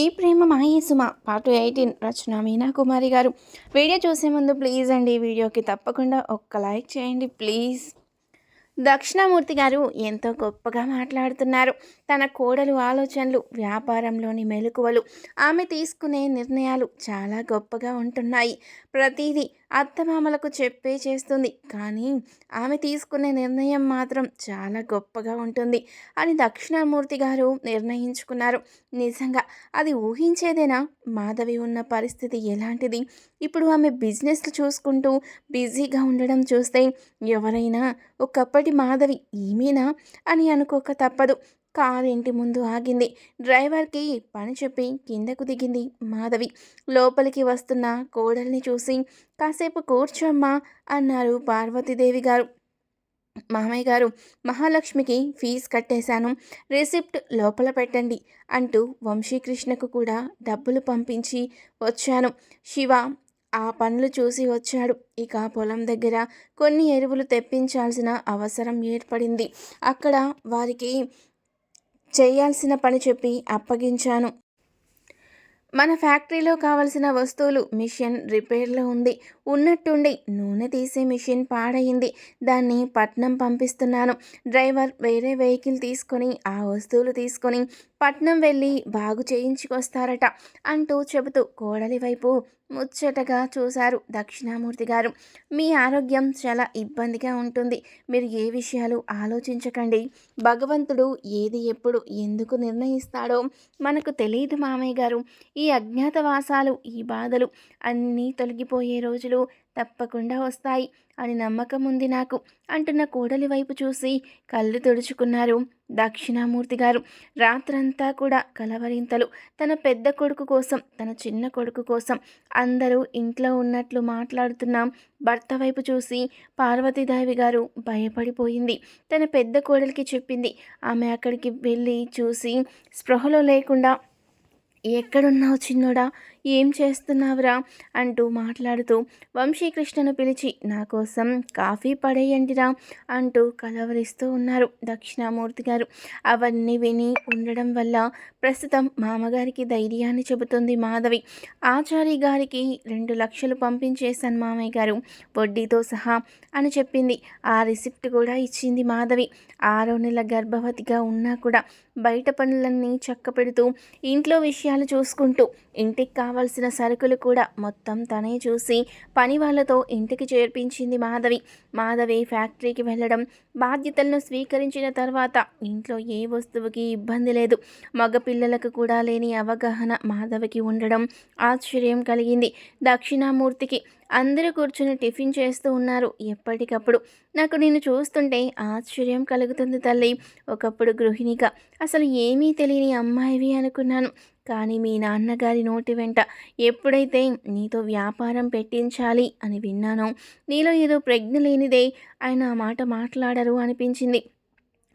ఈ ప్రేమ మాయే సుమ పార్ట్ ఎయిటీన్ రచన మీనా కుమారి గారు. వీడియో చూసే ముందు ప్లీజ్ అండి వీడియోకి తప్పకుండా ఒక్క లైక్ చేయండి ప్లీజ్. దక్షిణామూర్తి గారు ఎంతో గొప్పగా మాట్లాడుతున్నారు. తన కోడలు ఆలోచనలు వ్యాపారంలోని మెలకువలు ఆమె తీసుకునే నిర్ణయాలు చాలా గొప్పగా ఉంటున్నాయి. ప్రతిదీ అత్తమామలకు చెప్పే చేస్తుంది. కానీ ఆమె తీసుకునే నిర్ణయం మాత్రం చాలా గొప్పగా ఉంటుంది అని దక్షిణామూర్తి గారు నిర్ణయించుకున్నారు. నిజంగా అది ఊహించేదేనా? మాధవి ఉన్న పరిస్థితి ఎలాంటిది? ఇప్పుడు ఆమె బిజినెస్లు చూసుకుంటూ బిజీగా ఉండడం చూస్తే ఎవరైనా ఒకప్పటి మాధవి ఈమెనా? అని అనుకోక తప్పదు. కారు ఇంటి ముందు ఆగింది. డ్రైవర్కి పని చెప్పి కిందకు దిగింది మాధవి. లోపలికి వస్తున్న కోడల్ని చూసి కాసేపు కూర్చోమ్మా అన్నారు పార్వతీదేవి గారు. మామయ్య గారు మహాలక్ష్మికి ఫీజు కట్టేశాను. రిసిప్ట్ లోపల పెట్టండి అంటూ వంశీకృష్ణకు కూడా డబ్బులు పంపించి వచ్చాను. శివ ఆ పనులు చూసి వచ్చాడు. ఇక పొలం దగ్గర కొన్ని ఎరువులు తెప్పించాల్సిన అవసరం ఏర్పడింది. అక్కడ వారికి చేయాల్సిన పని చెప్పి అప్పగించాను. మన ఫ్యాక్టరీలో కావలసిన వస్తువులు మిషన్ రిపేర్లో ఉంది. ఉన్నట్టుండి నూనె తీసే మిషన్ పాడయింది దాన్ని పట్నం పంపిస్తున్నాను. డ్రైవర్ వేరే వెహికల్ తీసుకొని ఆ వస్తువులు తీసుకొని పట్నం వెళ్ళి బాగు చేయించుకొస్తారట అంటూ చెబుతూ కోడలి వైపు ముచ్చటగా చూశారు దక్షిణామూర్తి గారు. మీ ఆరోగ్యం చాలా ఇబ్బందిగా ఉంటుంది. మీరు ఏ విషయాలు ఆలోచించకండి. భగవంతుడు ఏది ఎప్పుడు ఎందుకు నిర్ణయిస్తాడో మనకు తెలియదు మామయ్య గారు. ఈ అజ్ఞాతవాసాలు ఈ బాధలు అన్నీ తొలగిపోయే రోజులు తప్పకుండా వస్తాయి. అని నమ్మకం ఉంది నాకు అంటున్న కోడలి వైపు చూసి కళ్ళు తుడుచుకున్నారు దక్షిణామూర్తి గారు. రాత్రంతా కూడా కలవరింతలు. తన పెద్ద కొడుకు కోసం తన చిన్న కొడుకు కోసం అందరూ ఇంట్లో ఉన్నట్లు మాట్లాడుతున్నాం. భర్త వైపు చూసి పార్వతీదేవి గారు భయపడిపోయింది. తన పెద్ద కోడలికి చెప్పింది. ఆమె అక్కడికి వెళ్ళి చూసి స్పృహలో లేకుండా ఎక్కడున్నావు చిన్నోడా? ఏం చేస్తున్నావురా? అంటూ మాట్లాడుతూ వంశీకృష్ణను పిలిచి నా కోసం కాఫీ పడేయండిరా అంటూ కలవరిస్తూ ఉన్నారు దక్షిణామూర్తి గారు. అవన్నీ విని ఉండడం వల్ల ప్రస్తుతం మామగారికి ధైర్యాన్ని చెబుతుంది మాధవి. ఆచారి గారికి రెండు లక్షలు పంపించేశాను మామయ్య గారు. వడ్డీతో సహా అని చెప్పింది. ఆ రిసిప్ట్ కూడా ఇచ్చింది మాధవి. ఆరో నెల గర్భవతిగా ఉన్నా కూడా బయట పనులన్నీ చక్క పెడుతూ ఇంట్లో విషయాలు చూసుకుంటూ ఇంటికి కావలసిన సరుకులు కూడా మొత్తం తనే చూసి పని వాళ్ళతో ఇంటికి చేర్పించింది మాధవి. మాధవి ఫ్యాక్టరీకి వెళ్ళడం బాధ్యతలను స్వీకరించిన తర్వాత ఇంట్లో ఏ వస్తువుకి ఇబ్బంది లేదు. మగపిల్లలకు కూడా లేని అవగాహన మాధవికి ఉండడం ఆశ్చర్యం కలిగింది. దక్షిణామూర్తికి అందరూ కూర్చుని టిఫిన్ చేస్తూ ఉన్నారు. ఎప్పటికప్పుడు నాకు నేను చూస్తుంటే ఆశ్చర్యం కలుగుతుంది తల్లి. ఒకప్పుడు గృహిణిగా అసలు ఏమీ తెలియని అమ్మాయివి అనుకున్నాను. కానీ మీ నాన్నగారి నోటి వెంట ఎప్పుడైతే నీతో వ్యాపారం పెట్టించాలి అని విన్నానో నీలో ఏదో ప్రజ్ఞ లేనిదే ఆయన ఆ మాట మాట్లాడరు అనిపించింది.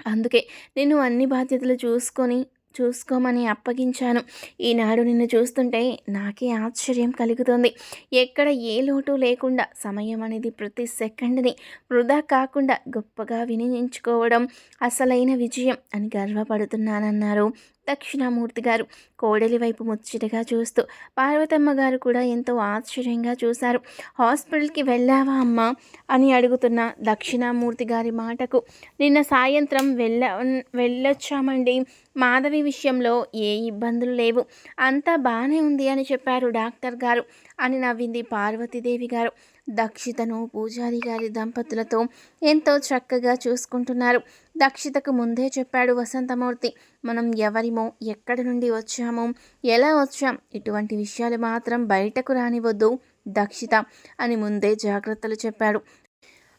అందుకే నేను అన్ని బాధ్యతలు చూసుకొని చూసుకోమని అప్పగించాను. ఈనాడు నిన్ను చూస్తుంటే నాకే ఆశ్చర్యం కలుగుతుంది. ఎక్కడ ఏ లోటు లేకుండా సమయం అనేది ప్రతి సెకండ్ని వృధా కాకుండా గొప్పగా వినియోగించుకోవడం అసలైన విజయం అని గర్వపడుతున్నానన్నారు. దక్షిణామూర్తి గారు కోడలి వైపు ముచ్చటగా చూస్తూ పార్వతమ్మ గారు కూడా ఎంతో ఆశ్చర్యంగా చూశారు. హాస్పిటల్కి వెళ్ళావా అమ్మా అని అడుగుతున్న దక్షిణామూర్తి గారి మాటకు నిన్న సాయంత్రం వెళ్ళ వెళ్ళొచ్చామండి. మాధవి విషయంలో ఏ ఇబ్బందులు లేవు. అంతా బాగానే ఉంది అని చెప్పారు డాక్టర్ గారు అని నవ్వింది పార్వతీదేవి గారు. దక్షితను పూజారి గారి దంపతులతో ఎంతో చక్కగా చూసుకుంటున్నారు. దక్షితకు ముందే చెప్పాడు వసంతమూర్తి మనం ఎవరిమో ఎక్కడి నుండి వచ్చామో ఎలా వచ్చాం? ఇటువంటి విషయాలు మాత్రం బయటకు రానివద్దు దక్షిత అని ముందే జాగ్రత్తలు చెప్పాడు.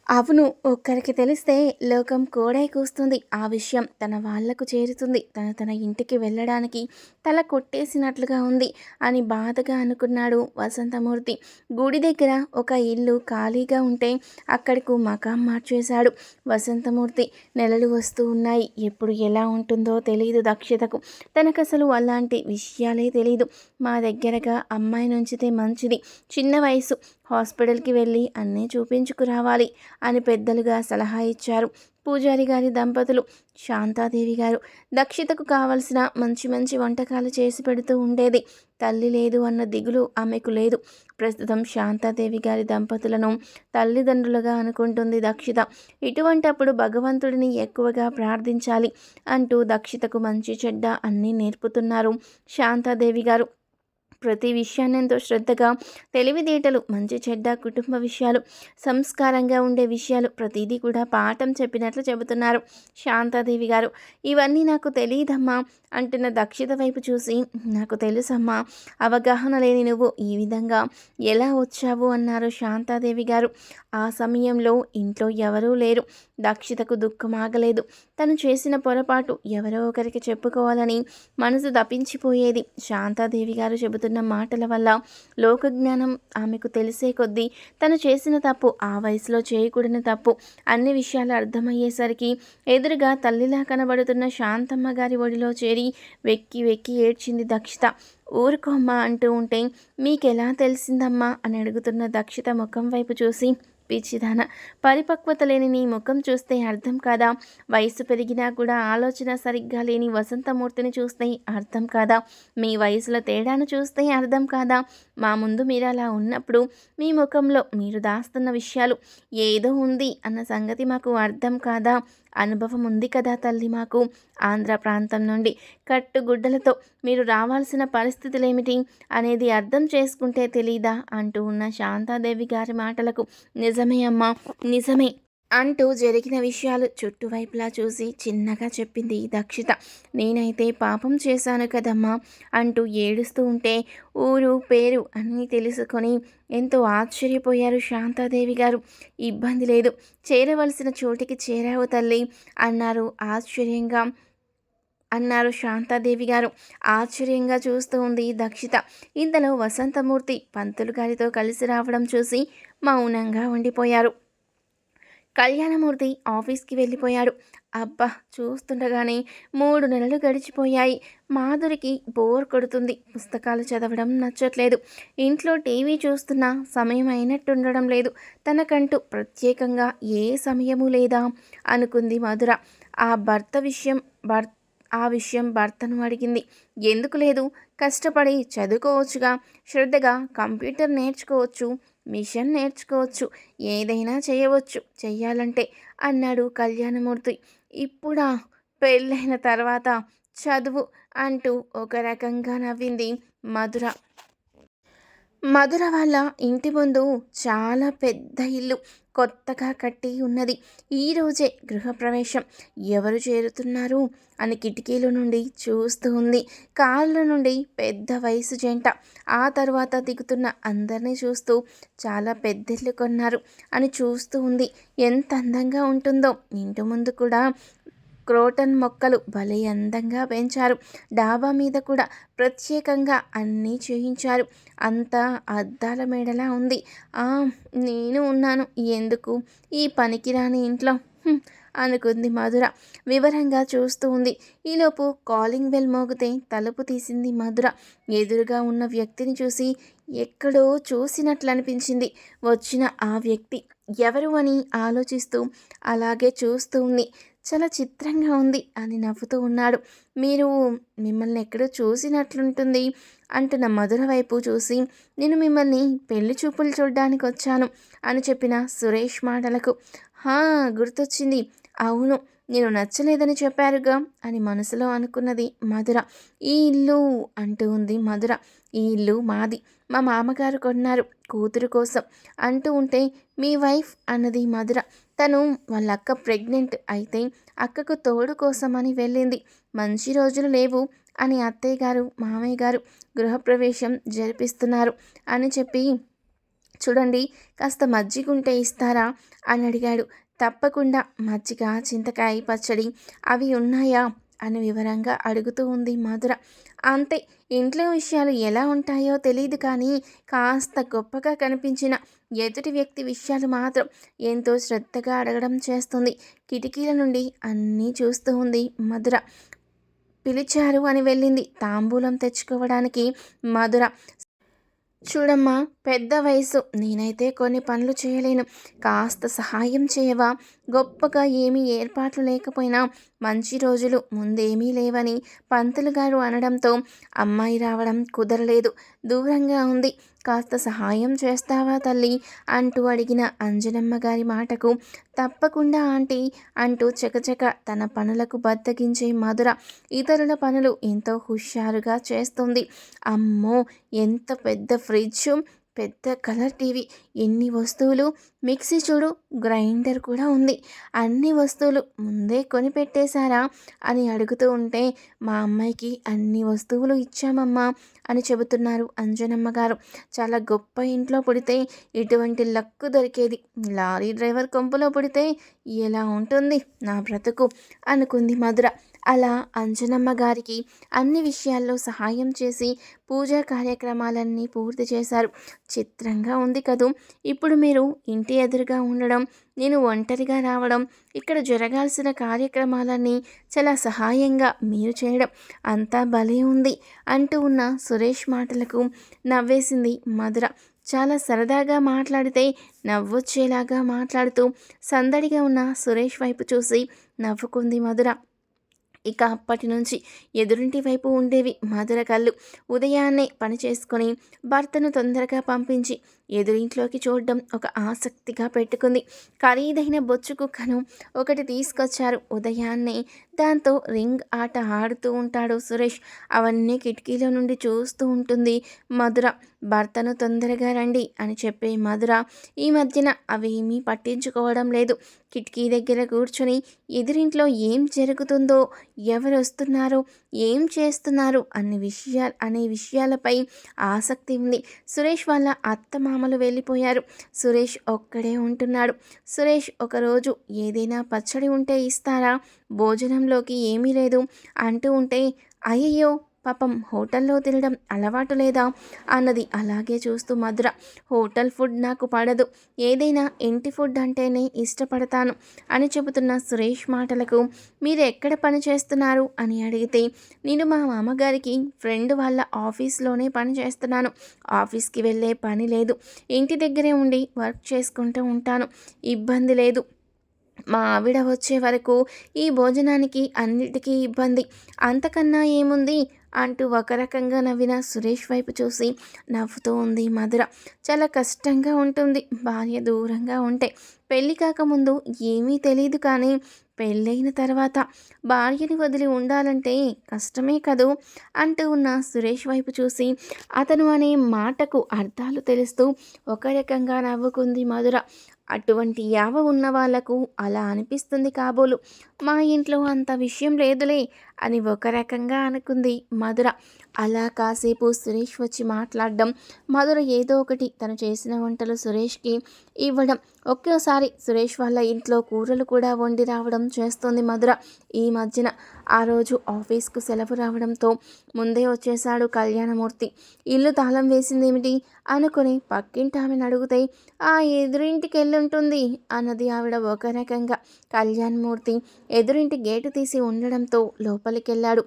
అవును ఒక్కరికి తెలిస్తే లోకం కోడై కూస్తుంది. ఆ విషయం తన వాళ్ళకు చేరుతుంది. తను తన ఇంటికి వెళ్ళడానికి తల కొట్టేసినట్లుగా ఉంది అని బాధగా అనుకున్నాడు వసంతమూర్తి. గుడి దగ్గర ఒక ఇల్లు ఖాళీగా ఉంటే అక్కడకు మకాం మార్చేశాడు వసంతమూర్తి. నెలలు వస్తూ ఉన్నాయి. ఎప్పుడు ఎలా ఉంటుందో తెలియదు దక్షతకు. తనకు అసలు అలాంటి విషయాలే తెలియదు మా దగ్గరగా అమ్మాయి నుంచితే మంచిది. చిన్న వయసు. హాస్పిటల్కి వెళ్ళి అన్నీ చూపించుకురావాలి అని పెద్దలుగా సలహా ఇచ్చారు. పూజారి గారి దంపతులు శాంతాదేవి గారు దక్షితకు కావలసిన మంచి మంచి వంటకాలు చేసి పెడుతూ ఉండేది. తల్లి లేదు అన్న దిగులు ఆమెకు లేదు. ప్రస్తుతం శాంతాదేవి గారి దంపతులను తల్లిదండ్రులుగా అనుకుంటుంది దక్షిత. ఇటువంటప్పుడు భగవంతుడిని ఎక్కువగా ప్రార్థించాలి అంటూ దక్షితకు మంచి చెడ్డ అన్నీ నేర్పుతున్నారు శాంతాదేవి గారు. ప్రతి విషయాన్ని ఎంతో శ్రద్ధగా తెలివితేటలు మంచి చెడ్డ కుటుంబ విషయాలు సంస్కారంగా ఉండే విషయాలు ప్రతిదీ కూడా పాఠం చెప్పినట్లు చెబుతున్నారు శాంతాదేవి గారు. ఇవన్నీ నాకు తెలియదమ్మా అంటున్న దక్షిత వైపు చూసి నాకు తెలుసమ్మా అవగాహన లేని నువ్వు ఈ విధంగా ఎలా వచ్చావు అన్నారు శాంతాదేవి గారు. ఆ సమయంలో ఇంట్లో ఎవరూ లేరు. దక్షితకు దుఃఖం ఆగలేదు. తను చేసిన పొరపాటు ఎవరో ఒకరికి చెప్పుకోవాలని మనసు తప్పించిపోయేది. శాంతాదేవి గారు చెబుతున్న మాటల వల్ల లోకజ్ఞానం ఆమెకు తెలిసే కొద్దీ తను చేసిన తప్పు ఆ వయసులో చేయకూడని తప్పు అన్ని విషయాలు అర్థమయ్యేసరికి ఎదురుగా తల్లిలా కనబడుతున్న శాంతమ్మ గారి ఒడిలో చేరి వెక్కి వెక్కి ఏడ్చింది దక్షిత. ఊరుకోమ్మా అంటూ ఉంటే మీకెలా తెలిసిందమ్మా? అని అడుగుతున్న దక్షిత ముఖం వైపు చూసి పిచ్చిదాన. పరిపక్వత లేని నీ ముఖం చూస్తే అర్థం కాదా? వయసు పెరిగినా కూడా ఆలోచన సరిగ్గా లేని వసంతమూర్తిని చూస్తే అర్థం కాదా? మీ వయసులో తేడాను చూస్తే అర్థం కాదా? మా ముందు మీరు అలా ఉన్నప్పుడు మీ ముఖంలో మీరు దాస్తున్న విషయాలు ఏదో ఉంది అన్న సంగతి మాకు అర్థం కాదా? అనుభవం ఉంది కదా తల్లి మాకు. ఆంధ్ర ప్రాంతం నుండి కట్టుగుడ్డలతో మీరు రావాల్సిన పరిస్థితులేమిటి అనేది అర్థం చేసుకుంటే తెలీదా? అంటూ ఉన్న శాంతాదేవి గారి మాటలకు నిజమే అమ్మా నిజమే. అంటూ జరిగిన విషయాలు చుట్టువైపులా చూసి చిన్నగా చెప్పింది దక్షిత. నేనైతే పాపం చేశాను కదమ్మా అంటూ ఏడుస్తూ ఉంటే ఊరు పేరు అన్నీ తెలుసుకొని ఎంతో ఆశ్చర్యపోయారు శాంతాదేవి గారు. ఇబ్బంది లేదు చేరవలసిన చోటికి చేరావు తల్లి అన్నారు ఆశ్చర్యంగా అన్నారు శాంతాదేవి గారు. ఆశ్చర్యంగా చూస్తూ ఉంది దక్షిత. ఇంతలో వసంతమూర్తి పంతులు గారితో కలిసి రావడం చూసి మౌనంగా ఉండిపోయారు. కళ్యాణమూర్తి ఆఫీస్కి వెళ్ళిపోయాడు. అబ్బా! చూస్తుండగానే మూడు నెలలు గడిచిపోయాయి. మాధురికి బోర్ కొడుతుంది. పుస్తకాలు చదవడం నచ్చట్లేదు. ఇంట్లో టీవీ చూస్తున్న సమయం అయినట్టుండడం లేదు. తనకంటూ ప్రత్యేకంగా ఏ సమయము లేదా అనుకుంది మధుర. ఆ భర్త విషయం భర్త ఆ విషయం భర్తను అడిగింది. ఎందుకు లేదు? కష్టపడి చదువుకోవచ్చుగా. శ్రద్ధగా కంప్యూటర్ నేర్చుకోవచ్చు. మిషన్ నేర్చుకోవచ్చు. ఏదైనా చేయవచ్చు. చెయ్యాలంటే అన్నాడు కళ్యాణమూర్తి. ఇప్పుడా? పెళ్ళైన తర్వాత చదువు అంటూ ఒక రకంగా నవ్వింది మధుర. మధుర వాళ్ళ ఇంటి ముందు చాలా పెద్ద ఇల్లు. కొత్తగా కట్టి ఉన్నది. ఈరోజే గృహప్రవేశం. ఎవరు చేరుతున్నారు? అని కిటికీల నుండి చూస్తూ ఉంది. కాళ్ళ నుండి పెద్ద వయసు జంట. ఆ తర్వాత దిగుతున్న అందరినీ చూస్తూ చాలా పెద్దిళ్ళు కొన్నారు. అని చూస్తూ ఉంది. ఎంత అందంగా ఉంటుందో. ఇంటి ముందు కూడా క్రోటన్ మొక్కలు భలే అందంగా పెంచారు. డాబా మీద కూడా ప్రత్యేకంగా అన్నీ చేయించారు. అంతా అద్దాల మేడలా ఉంది. నేను ఉన్నాను. ఎందుకు? ఈ పనికిరాని ఇంట్లో. అనుకుంది మధుర. వివరంగా చూస్తూ ఉంది. ఈలోపు కాలింగ్ బెల్ మోగితే తలుపు తీసింది మధుర. ఎదురుగా ఉన్న వ్యక్తిని చూసి ఎక్కడో చూసినట్లు అనిపించింది వచ్చిన ఆ వ్యక్తి ఎవరు అని ఆలోచిస్తూ అలాగే చూస్తూ ఉంది. చాలా చిత్రంగా ఉంది అని నవ్వుతూ ఉన్నాడు. మీరు మిమ్మల్ని ఎక్కడో చూసినట్లుంటుంది అంటున్న మధుర వైపు చూసి నేను మిమ్మల్ని పెళ్ళి చూపులు చూడడానికి వచ్చాను అని చెప్పిన సురేష్ మాటలకు. హా గుర్తొచ్చింది. అవును నేను నచ్చలేదని చెప్పారుగా అని మనసులో అనుకున్నది మధుర. ఈ ఇల్లు అంటూ ఉంది మధుర. ఈ ఇల్లు మాది. మా మామగారు కొన్నారు కూతురు కోసం అంటూ ఉంటే మీ వైఫ్ అన్నది మధుర. తను వాళ్ళ అక్క ప్రెగ్నెంట్ అయితే అక్కకు తోడు కోసమని వెళ్ళింది. మంచి రోజులు లేవు అని అత్తయ్య గారు మామయ్య గారు గృహప్రవేశం జరిపిస్తున్నారు అని చెప్పి చూడండి కాస్త మజ్జిగుంటే ఇస్తారా? అని అడిగాడు. తప్పకుండా మజ్జిగ చింతకాయ పచ్చడి అవి ఉన్నాయా? అని వివరంగా అడుగుతూ ఉంది మధుర. అంతే ఇంట్లో విషయాలు ఎలా ఉంటాయో తెలియదు కానీ కాస్త గొప్పగా కనిపించిన ఎదుటి వ్యక్తి విషయాలు మాత్రం ఎంతో శ్రద్ధగా అడగడం చేస్తుంది. కిటికీల నుండి అన్నీ చూస్తూ ఉంది మధుర. పిలిచారు అని వెళ్ళింది. తాంబూలం తెచ్చుకోవడానికి మధుర చూడమ్మా పెద్ద వయసు. నేనైతే కొన్ని పనులు చేయలేను. కాస్త సహాయం చేయవా? గొప్పగా ఏమీ ఏర్పాట్లు లేకపోయినా మంచి రోజులు ముందేమీ లేవని పంతులు గారు అనడంతో అమ్మాయి రావడం కుదరలేదు. దూరంగా ఉంది. కాస్త సహాయం చేస్తావా తల్లి? అంటూ అడిగిన అంజనమ్మ గారి మాటకు. తప్పకుండా ఆంటీ అంటూ చకచక తన పనులకు బద్దగించే మధుర ఇతరుల పనులు ఎంతో హుషారుగా చేస్తుంది. అమ్మో ఎంత పెద్ద ఫ్రిడ్జ్! పెద్ద కలర్ టీవీ. ఎన్ని వస్తువులు? మిక్సీ చూడు గ్రైండర్ కూడా ఉంది. అన్ని వస్తువులు ముందే కొని పెట్టేశారా? అని అడుగుతూ ఉంటే మా అమ్మాయికి అన్ని వస్తువులు ఇచ్చామమ్మా అని చెబుతున్నారు అంజనమ్మ గారు. చాలా గొప్ప ఇంట్లో పుడితే ఇటువంటి లక్కు దొరికేది. లారీ డ్రైవర్ కొంపులో పుడితే ఎలా ఉంటుంది? నా బ్రతుకు అనుకుంది మధుర. అలా అంజనమ్మ గారికి అన్ని విషయాల్లో సహాయం చేసి పూజా కార్యక్రమాలన్నీ పూర్తి చేశారు. చిత్రంగా ఉంది కదూ. ఇప్పుడు మీరు ఇంటి ఎదురుగా ఉండడం నేను ఒంటరిగా రావడం ఇక్కడ జరగాల్సిన కార్యక్రమాలన్నీ చాలా సహాయంగా మీరు చేయడం అంతా భలే ఉంది అంటూ ఉన్న సురేష్ మాటలకు నవ్వేసింది మధుర. చాలా సరదాగా మాట్లాడితే నవ్వొచ్చేలాగా మాట్లాడుతూ సందడిగా ఉన్న సురేష్ వైపు చూసి నవ్వుకుంది మధుర. ఇక అప్పటి నుంచి ఎదురింటి వైపు ఉండేవి మధుర కళ్ళు. ఉదయాన్నే పని చేసుకొని భర్తను తొందరగా పంపించి ఎదురింట్లోకి చూడడం ఒక ఆసక్తిగా పెట్టుకుంది. ఖరీదైన బొచ్చు కుక్కను ఒకటి తీసుకొచ్చారు. ఉదయాన్నే దాంతో రింగ్ ఆట ఆడుతూ ఉంటాడు సురేష్. అవన్నీ కిటికీలో నుండి చూస్తూ ఉంటుంది మధుర. భర్తను తొందరగా రండి అని చెప్పే మధుర. ఈ మధ్యన అవేమీ పట్టించుకోవడం లేదు. కిటికీ దగ్గర కూర్చొని ఎదురింట్లో ఏం జరుగుతుందో ఎవరు వస్తున్నారో ఏం చేస్తున్నారు అన్ని విషయాలు అనే విషయాలపై ఆసక్తి ఉంది. సురేష్ వాళ్ళ అత్త మామలు వెళ్ళిపోయారు. సురేష్ ఒక్కడే ఉంటున్నాడు. సురేష్ ఒకరోజు ఏదైనా పచ్చడి ఉంటే ఇస్తారా? భోజనంలోకి ఏమీ లేదు. అంటూ ఉంటే అయ్యయ్యో పాపం హోటల్లో తినడం అలవాటు లేదా? అన్నది అలాగే చూస్తూ మధుర. హోటల్ ఫుడ్ నాకు పడదు. ఏదైనా ఇంటి ఫుడ్ అంటేనే ఇష్టపడతాను అని చెబుతున్న సురేష్ మాటలకు మీరు ఎక్కడ పని చేస్తున్నారు? అని అడిగితే నేను మా మామగారికి ఫ్రెండ్ వాళ్ళ ఆఫీస్లోనే పని చేస్తున్నాను. ఆఫీస్కి వెళ్ళే పని లేదు. ఇంటి దగ్గరే ఉండి వర్క్ చేసుకుంటూ ఉంటాను. ఇబ్బంది లేదు. మా ఆవిడ వచ్చే వరకు ఈ భోజనానికి అన్నిటికీ ఇబ్బంది. అంతకన్నా ఏముంది? అంటూ ఒక రకంగా నవ్విన సురేష్ వైపు చూసి నవ్వుతూ ఉంది మధుర. చాలా కష్టంగా ఉంటుంది. భార్య దూరంగా ఉంటే పెళ్ళి కాకముందు ఏమీ తెలియదు కానీ పెళ్ళైన తర్వాత భార్యని వదిలి ఉండాలంటే కష్టమే కదూ? అంటూ ఉన్న సురేష్ వైపు చూసి అతను అనే మాటకు అర్థాలు తెలుస్తూ ఒక రకంగా నవ్వుకుంది మధుర. అటువంటి యావ ఉన్న వాళ్ళకు అలా అనిపిస్తుంది కాబోలు. మా ఇంట్లో అంత విషయం లేదులే. అని ఒక రకంగా అనుకుంది మధుర. అలా కాసేపు సురేష్ వచ్చి మాట్లాడడం మధుర ఏదో ఒకటి తను చేసిన వంటలు సురేష్కి ఇవ్వడం. ఒకేసారి సురేష్ వాళ్ళ ఇంట్లో కూరలు కూడా వండి రావడం చేస్తుంది మధుర. ఈ మధ్యన ఆ రోజు ఆఫీస్కు సెలవు రావడంతో ముందే వచ్చేశాడు కళ్యాణమూర్తి. ఇల్లు తాళం వేసిందేమిటి? అనుకుని పక్కింటి ఆమెను అడిగితే ఆ ఎదురింటికి వెళ్ళుంటుంది అన్నది ఆవిడ ఒక రకంగా. కళ్యాణమూర్తి ఎదురింటి గేటు తీసి ఉండడంతో లోపల లోపలికెళ్ళాడు.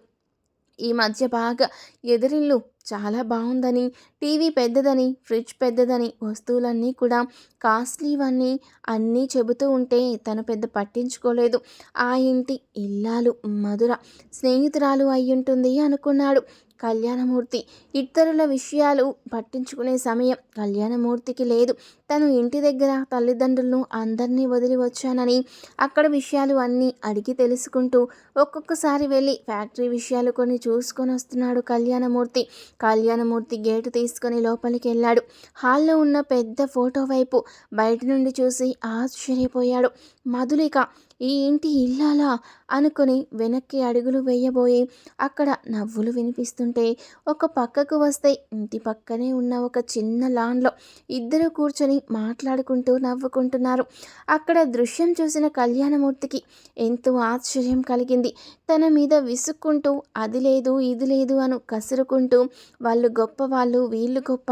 ఈ మధ్య బాగా ఎదురిల్లు. చాలా బాగుందని టీవీ పెద్దదని. ఫ్రిడ్జ్ పెద్దదని. వస్తువులన్నీ కూడా కాస్ట్లీవన్నీ అన్నీ చెబుతూ ఉంటే తను పెద్ద పట్టించుకోలేదు. ఆ ఇంటి ఇల్లాలు మధుర. స్నేహితురాలు అయ్యుంటుంది అనుకున్నాడు. కళ్యాణమూర్తి. ఇతరుల విషయాలు పట్టించుకునే సమయం కళ్యాణమూర్తికి లేదు. తను ఇంటి దగ్గర తల్లిదండ్రులను అందరినీ వదిలి వచ్చానని అక్కడ విషయాలు అన్నీ అడిగి తెలుసుకుంటూ ఒక్కొక్కసారి వెళ్ళి ఫ్యాక్టరీ విషయాలు కొన్ని చూసుకొని వస్తున్నాడు కళ్యాణమూర్తి. కళ్యాణమూర్తి గేటు తీసుకొని లోపలికి వెళ్ళాడు. హాల్లో ఉన్న పెద్ద ఫోటో వైపు బయట నుండి చూసి ఆశ్చర్యపోయాడు. మధులిక ఈ ఇంటి ఇల్లాలా? అనుకుని వెనక్కి అడుగులు వేయబోయి అక్కడ నవ్వులు వినిపిస్తుంటే ఒక పక్కకు వస్తే ఇంటి పక్కనే ఉన్న ఒక చిన్న లాన్లో ఇద్దరు కూర్చొని మాట్లాడుకుంటూ నవ్వుకుంటున్నారు. అక్కడ దృశ్యం చూసిన కళ్యాణమూర్తికి ఎంతో ఆశ్చర్యం కలిగింది. తన మీద విసుక్కుంటూ అది లేదు ఇది లేదు అను కసురుకుంటూ వాళ్ళు గొప్ప వాళ్ళు వీళ్ళు గొప్ప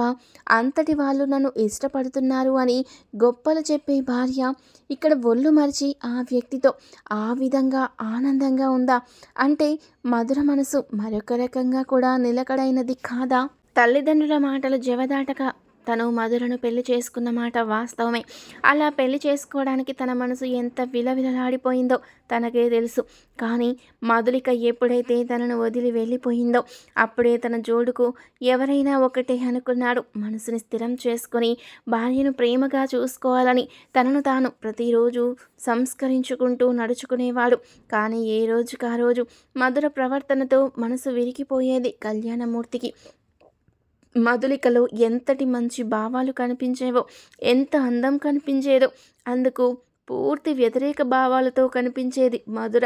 అంతటి వాళ్ళు నన్ను ఇష్టపడుతున్నారు అని గొప్పలు చెప్పే భార్య ఇక్కడ ఒళ్ళు మరిచి ఆ వ్యక్తితో ఆ విధంగా ఆనందంగా ఉందా? అంటే మధుర మనసు మరొక రకంగా కూడా నిలకడైనది కాదా? తల్లిదండ్రుల మాటలు జవదాటక తను మధురను పెళ్ళి చేసుకున్న మాట వాస్తవమే. అలా పెళ్ళి చేసుకోవడానికి తన మనసు ఎంత విలవిలలాడిపోయిందో తనకే తెలుసు. కానీ మధులిక ఎప్పుడైతే తనను వదిలి వెళ్ళిపోయిందో అప్పుడే తన జోడుకు ఎవరైనా ఒకటే అనుకున్నాడు. మనసుని స్థిరం చేసుకొని భార్యను ప్రేమగా చూసుకోవాలని తనను తాను ప్రతిరోజు సంస్కరించుకుంటూ నడుచుకునేవాడు. కానీ ఏ రోజుకు ఆ రోజు మధుర ప్రవర్తనతో మనసు విరిగిపోయేది కళ్యాణమూర్తికి. మధులికలో ఎంతటి మంచి భావాలు కనిపించేవో ఎంత అందం కనిపించేదో అందుకు పూర్తి వ్యతిరేక భావాలతో కనిపించేది మధుర.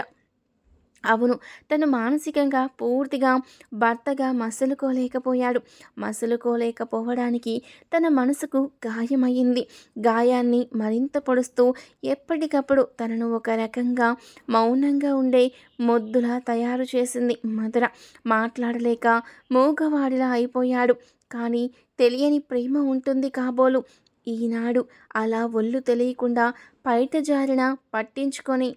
అవును. తను మానసికంగా పూర్తిగా భర్తగా మసలుకోలేకపోయాడు. మసలుకోలేకపోవడానికి తన మనసుకు గాయమైంది గాయాన్ని మరింత పొడుస్తూ ఎప్పటికప్పుడు తనను ఒక రకంగా మౌనంగా ఉండే మొద్దులా తయారు చేసింది మధుర. మాట్లాడలేక మూగవాడిలా అయిపోయాడు. కానీ తెలియని ప్రేమ ఉంటుంది కాబోలు. ఈనాడు అలా ఒళ్ళు తెలియకుండా బయట జారిన పట్టించుకొని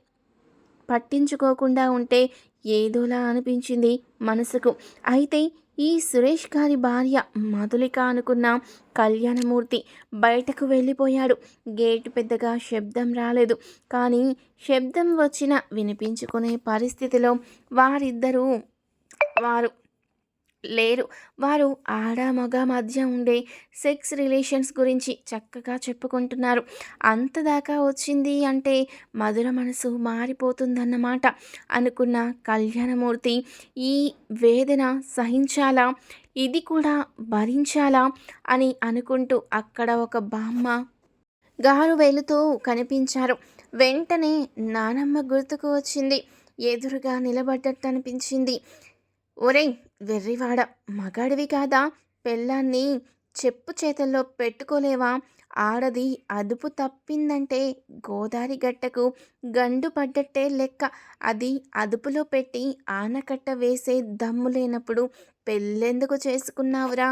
పట్టించుకోకుండా ఉంటే ఏదోలా అనిపించింది మనసుకు. అయితే ఈ సురేష్ గారి భార్య మధులిక అనుకున్న కళ్యాణమూర్తి బయటకు వెళ్ళిపోయాడు. గేటు పెద్దగా శబ్దం రాలేదు. కానీ శబ్దం వచ్చిన వినిపించుకునే పరిస్థితిలో వారిద్దరూ వారు లేరు. వారు ఆడ మగ మధ్య ఉండే సెక్స్ రిలేషన్స్ గురించి చక్కగా చెప్పుకుంటున్నారు. అంతదాకా వచ్చింది అంటే మధుర మనసు మారిపోతుందన్నమాట అనుకున్న కళ్యాణమూర్తి. ఈ వేదన సహించాలా? ఇది కూడా భరించాలా? అని అనుకుంటూ అక్కడ ఒక బామ్మ గారు వెళుతూ కనిపించారు. వెంటనే నానమ్మ గుర్తుకు వచ్చింది. ఎదురుగా నిలబడ్డట్టు అనిపించింది ఒరేయ్ వెర్రివాడ మగాడివి కాదా? పెళ్ళాన్ని చెప్పు చేతల్లో పెట్టుకోలేవా? ఆడది అదుపు తప్పిందంటే గోదారి గట్టకు గండు పడ్డట్టే లెక్క. అది అదుపులో పెట్టి ఆనకట్ట వేసే దమ్ము లేనప్పుడు పెళ్ళెందుకు చేసుకున్నావురా?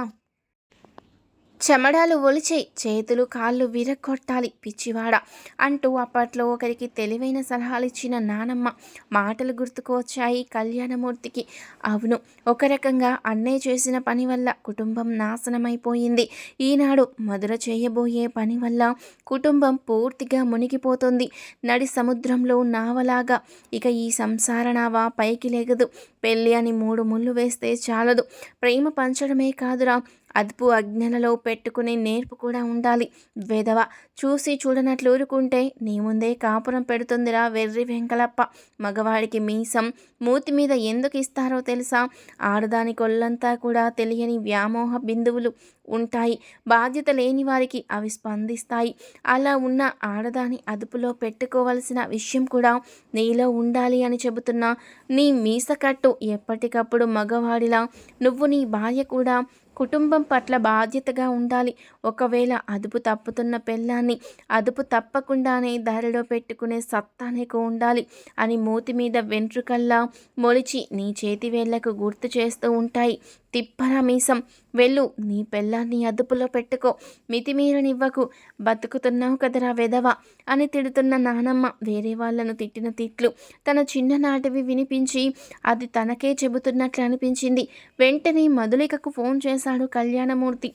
చెమడాలు ఒలిచి చేతులు కాళ్ళు విరగొట్టాలి పిచ్చివాడ అంటూ అప్పట్లో ఒకరికి తెలివైన సలహాలు ఇచ్చిన నానమ్మ మాటలు గుర్తుకు వచ్చాయి కళ్యాణమూర్తికి. అవును ఒక రకంగా అన్నయ్య చేసిన పని వల్ల కుటుంబం నాశనమైపోయింది. ఈనాడు మధుర చేయబోయే పని వల్ల కుటుంబం పూర్తిగా మునిగిపోతుంది. నడి సముద్రంలో నావలాగా ఇక ఈ సంసార నావ పైకి లేగదు. పెళ్ళి అని మూడు ముళ్ళు వేస్తే చాలదు. ప్రేమ పంచడమే కాదురా అదుపు అజ్ఞలలో పెట్టుకునే నేర్పు కూడా ఉండాలి. వెధవ చూసి చూడనట్లు ఊరుకుంటే నీ ముందే కాపురం పెడుతుందిరా వెర్రి వెంకలప్ప. మగవాడికి మీసం మూతి మీద ఎందుకు ఇస్తారో తెలుసా? ఆడదాని కొల్లంతా కూడా తెలియని వ్యామోహ బిందువులు ఉంటాయి. బాధ్యత లేని వారికి అవి స్పందిస్తాయి. అలా ఉన్న ఆడదాని అదుపులో పెట్టుకోవలసిన విషయం కూడా నీలో ఉండాలి అని చెబుతున్నా. నీ మీసకట్టు ఎప్పటికప్పుడు మగవాడిలా నువ్వు నీ భార్య కూడా కుటుంబం పట్ల బాధ్యతగా ఉండాలి. ఒకవేళ అదుపు తప్పుతున్న పెళ్ళాన్ని అదుపు తప్పకుండానే దారిలో పెట్టుకునే సత్తా నీకు ఉండాలి అని మూతి మీద వెంట్రుకల్లా మొలిచి నీ చేతి వేళ్ళకు గుర్తు చేస్తూ ఉంటాయి. తిప్పరా మీసం వెళ్ళు నీ పెళ్ళాన్ని అదుపులో పెట్టుకో. మితిమీరనివ్వకు. బతుకుతున్నావు కదరా వెదవ అని తిడుతున్న నానమ్మ వేరే వాళ్ళను తిట్టిన తిట్లు తన చిన్ననాటివి వినిపించి అది తనకే చెబుతున్నట్లు అనిపించింది. వెంటనే మధులికకు ఫోన్ చేశాడు కళ్యాణమూర్తి.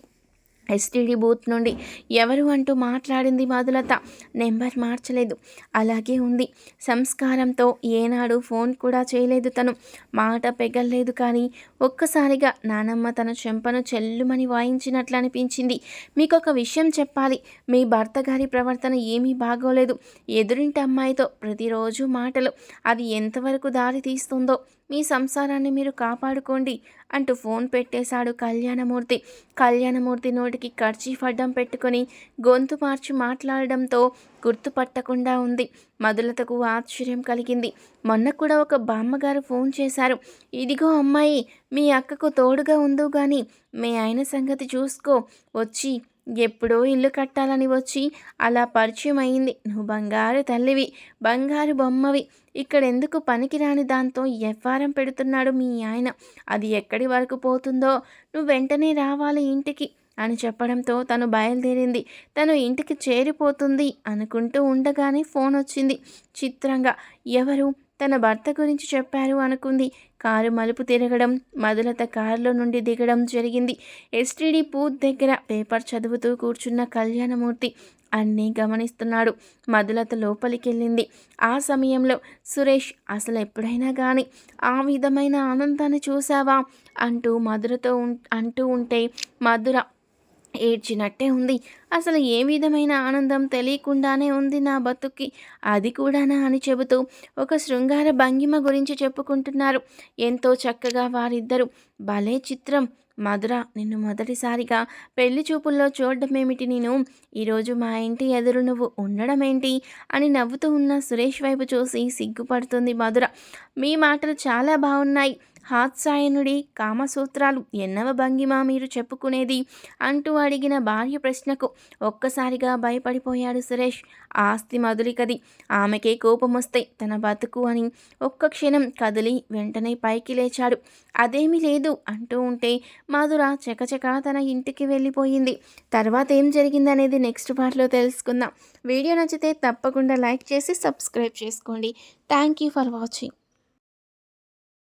ఎస్టీడీ బూత్ నుండి ఎవరు అంటూ మాట్లాడింది మధులత నెంబర్ మార్చలేదు. అలాగే ఉంది. సంస్కారంతో ఏనాడు ఫోన్ కూడా చేయలేదు తను. మాట పెగల్లేదు కానీ ఒక్కసారిగా నానమ్మ తన చెంపను చెల్లుమని వాయించినట్లు అనిపించింది. మీకు ఒక విషయం చెప్పాలి. మీ భర్త గారి ప్రవర్తన ఏమీ బాగోలేదు. ఎదురింటి అమ్మాయితో ప్రతిరోజు మాటలు. అది ఎంతవరకు దారి తీస్తుందో మీ సంసారాన్ని మీరు కాపాడుకోండి అంటూ ఫోన్ పెట్టేశాడు కళ్యాణమూర్తి. కళ్యాణమూర్తి నోటికి కర్చీఫ్ అడ్డం పెట్టుకొని గొంతు మార్చి మాట్లాడడంతో గుర్తుపట్టకుండా ఉంది. మధులతకు ఆశ్చర్యం కలిగింది. మొన్న కూడా ఒక బామ్మగారు ఫోన్ చేశారు. ఇదిగో అమ్మాయి మీ అక్కకు తోడుగా ఉందో కానీ మీ ఆయన సంగతి చూసుకో. వచ్చి ఎప్పుడో ఇల్లు కట్టాలని వచ్చి అలా పరిచయం అయింది. నువ్వు బంగారు తల్లివి బంగారు బొమ్మవి. ఇక్కడెందుకు పనికిరాని దాంతో ఎవ్వారం పెడుతున్నాడు మీ ఆయన. అది ఎక్కడి వరకు పోతుందో నువ్వు వెంటనే రావాలి ఇంటికి అని చెప్పడంతో తను బయలుదేరింది. తను ఇంటికి చేరిపోతుంది అనుకుంటూ ఉండగానే ఫోన్ వచ్చింది. చిత్రంగా ఎవరు? తన భర్త గురించి చెప్పారు అనుకుంది. కారు మలుపు తిరగడం మధులత కారులో నుండి దిగడం జరిగింది. ఎస్టీడీ బూత్ దగ్గర పేపర్ చదువుతూ కూర్చున్న కళ్యాణమూర్తి అన్నీ గమనిస్తున్నాడు. మధులత లోపలికి వెళ్ళింది ఆ సమయంలో సురేష్ అసలు ఎప్పుడైనా కానీ ఆ విధమైన ఆనందాన్ని చూసావా అంటూ మధురతో ఉం- అంటూ ఉంటే మధుర ఏడ్చినట్టే ఉంది. అసలు ఏ విధమైన ఆనందం తెలియకుండానే ఉంది నా బతుక్కి. అది కూడానా అని చెబుతూ ఒక శృంగార భంగిమ గురించి చెప్పుకుంటున్నారు. ఎంతో చక్కగా వారిద్దరు. భలే చిత్రం. మధుర నిన్ను మొదటిసారిగా పెళ్ళి చూపుల్లో చూడడం ఏమిటి నేను? ఈరోజు మా ఇంటి ఎదురు నువ్వు ఉండడం ఏంటి అని నవ్వుతూ ఉన్న సురేష్ వైపు చూసి సిగ్గుపడుతుంది మధుర. మీ మాటలు చాలా బాగున్నాయి హాత్సాయనుడి కామసూత్రాలు ఎన్నవ భంగిమ మీరు చెప్పుకునేది? అంటూ అడిగిన భార్య ప్రశ్నకు ఒక్కసారిగా భయపడిపోయాడు సురేష్. ఆస్తి మధులికది ఆమెకే కోపం వస్తే తన బతుకు అని. ఒక్క క్షణం కదిలి వెంటనే పైకి లేచాడు. అదేమీ లేదు అంటూ ఉంటే మధుర చకచక తన ఇంటికి వెళ్ళిపోయింది. తర్వాత ఏం జరిగిందనేది నెక్స్ట్ పార్ట్లో తెలుసుకుందాం. వీడియో నచ్చితే తప్పకుండా లైక్ చేసి సబ్స్క్రైబ్ చేసుకోండి. Thank you for watching.